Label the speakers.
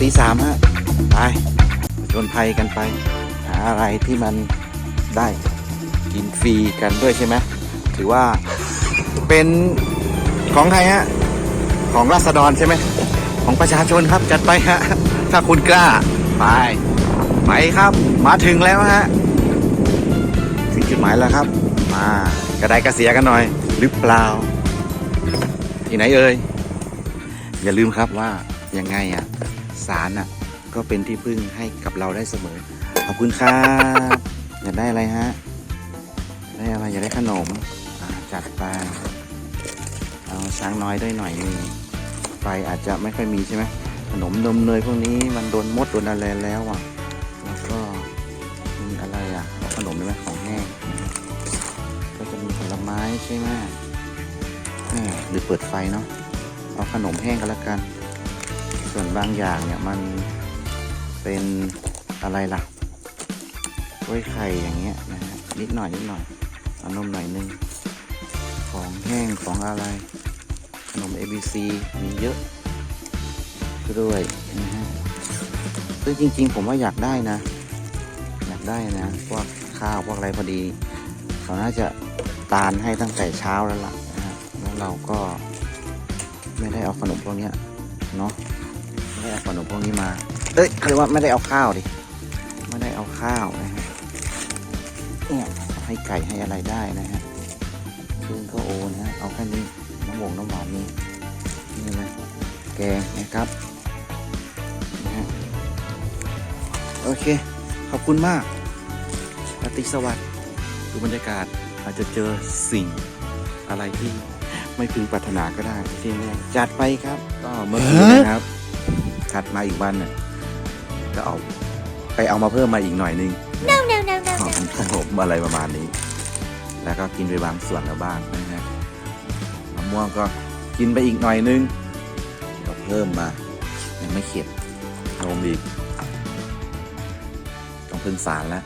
Speaker 1: ตีสามฮะไปผจนภัยกันไป หาอะไรที่มันได้กินฟรีกันด้วยใช่ไหมถือว่าเป็นของใครฮะ ของราษฎรใช่ไหมของประชาชนครับจัดไปฮะ ถ้าคุณกล้า ไป ไปครับ มาถึงแล้วฮะ ถึงจุดหมายแล้วครับ มากระไดกระเสียกันหน่อย หรือเปล่าที่ไหนเอ่ยอย่าลืมครับว่ายังไงอะ สารอะก็เป็นที่พึ่งให้กับเราได้เสมอ ขอบคุณครับอยากได้อะไรฮะได้อะไรอยากได้ขนมจัดไปเอาช้างน้อยด้วยหน่อยนึงไฟอาจจะไม่ค่อยมีใช่ไหมขนมนมเนยพวกนี้มันโดนมดโดนอะไรแล้วอะแล้วก็มีอะไรอะเอาขนมได้ไหมของแห้งก็จะมีผลไม้ใช่ไหมแหมหรือเปิดไฟเนาะเอาขนมแห้งกันละกัน ส่วนบางอย่างเนี่ยมันเป็นอะไรล่ะกล้วยไข่อย่างเงี้ยนะฮะนิดหน่อยนิดหน่อยเอานมหน่อยนึง ของแห้งของอะไร ขนม ABC มีเยอะด้วยนะฮะซึ่งจริง ๆ ผมว่าอยากได้นะ อยากได้นะพวกข้าวพวกอะไรพอดี เขาน่าจะตานให้ตั้งแต่เช้าแล้วล่ะนะฮะแล้วเราก็ไม่ได้เอาขนมพวกเนี้ยเนาะ นมพวกนี้มา เอ้ยคือว่าไม่ได้เอาข้าวดิ ไม่ได้เอาข้าวนะฮะ เนี่ยให้ไก่ให้อะไรได้นะฮะซึ่งก็โอนะฮะ เอาแค่นี้น้ำหวงน้ำหวานนี่นี่นะแกงนะครับ นะฮะ โอเค ขอบคุณมากราตรีสวัสดิ์ดูบรรยากาศอาจจะเจอสิ่งอะไรที่ไม่พึงปรารถนาก็ได้ที่แน่จัดไปครับ ก็เมื่อคืนนะครับ ถัดมาอีกวันเนี่ยก็เอาไปเอามาเพิ่มมาอีกหน่อยนึง
Speaker 2: no no no no
Speaker 1: ของขนมอะไรประมาณนี้ แล้วก็กินไปบางส่วนแล้วบ้างนะฮะมะม่วงก็กินไปอีกหน่อยนึงก็เพิ่มมา ยังไม่เข็ดนมอีกต้องพึ่งสารแล้ว